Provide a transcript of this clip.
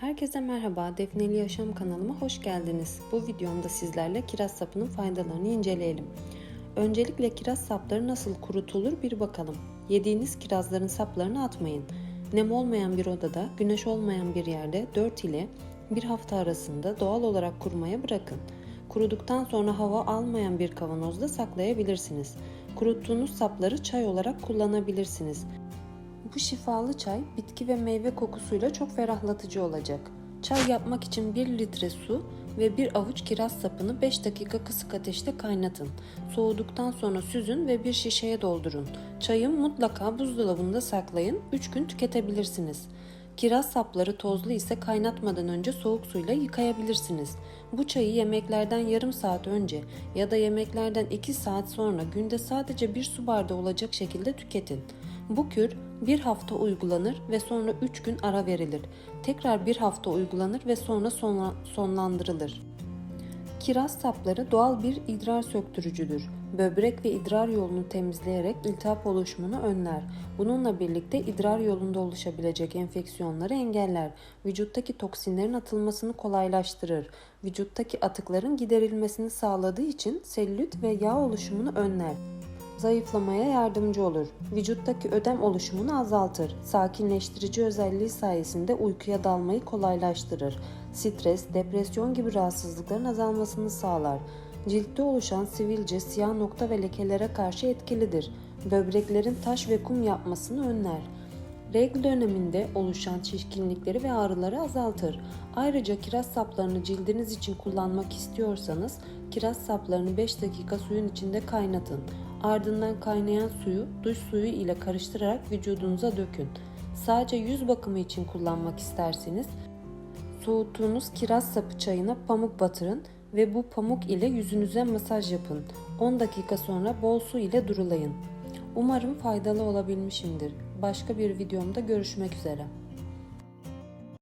Herkese merhaba, Defneli Yaşam kanalıma hoş geldiniz. Bu videomda sizlerle kiraz sapının faydalarını inceleyelim. Öncelikle kiraz sapları nasıl kurutulur bir bakalım. Yediğiniz kirazların saplarını atmayın. Nem olmayan bir odada, güneş olmayan bir yerde 4 ile 1 hafta arasında doğal olarak kurumaya bırakın. Kuruduktan sonra hava almayan bir kavanozda saklayabilirsiniz. Kuruttuğunuz sapları çay olarak kullanabilirsiniz. Bu şifalı çay bitki ve meyve kokusuyla çok ferahlatıcı olacak. Çay yapmak için 1 litre su ve 1 avuç kiraz sapını 5 dakika kısık ateşte kaynatın. Soğuduktan sonra süzün ve bir şişeye doldurun. Çayı mutlaka buzdolabında saklayın. 3 gün tüketebilirsiniz. Kiraz sapları tozlu ise kaynatmadan önce soğuk suyla yıkayabilirsiniz. Bu çayı yemeklerden yarım saat önce ya da yemeklerden 2 saat sonra günde sadece bir su bardağı olacak şekilde tüketin. Bu kür bir hafta uygulanır ve sonra 3 gün ara verilir. Tekrar bir hafta uygulanır ve sonra sonla- sonlandırılır. Kiraz sapları doğal bir idrar söktürücüdür. Böbrek ve idrar yolunu temizleyerek iltihap oluşumunu önler. Bununla birlikte idrar yolunda oluşabilecek enfeksiyonları engeller. Vücuttaki toksinlerin atılmasını kolaylaştırır. Vücuttaki atıkların giderilmesini sağladığı için selülit ve yağ oluşumunu önler zayıflamaya yardımcı olur. Vücuttaki ödem oluşumunu azaltır. Sakinleştirici özelliği sayesinde uykuya dalmayı kolaylaştırır. Stres, depresyon gibi rahatsızlıkların azalmasını sağlar. Ciltte oluşan sivilce, siyah nokta ve lekelere karşı etkilidir. Böbreklerin taş ve kum yapmasını önler. Regl döneminde oluşan şişkinlikleri ve ağrıları azaltır. Ayrıca kiraz saplarını cildiniz için kullanmak istiyorsanız kiraz saplarını 5 dakika suyun içinde kaynatın. Ardından kaynayan suyu duş suyu ile karıştırarak vücudunuza dökün. Sadece yüz bakımı için kullanmak isterseniz soğuttuğunuz kiraz sapı çayına pamuk batırın ve bu pamuk ile yüzünüze masaj yapın. 10 dakika sonra bol su ile durulayın. Umarım faydalı olabilmişimdir. Başka bir videomda görüşmek üzere.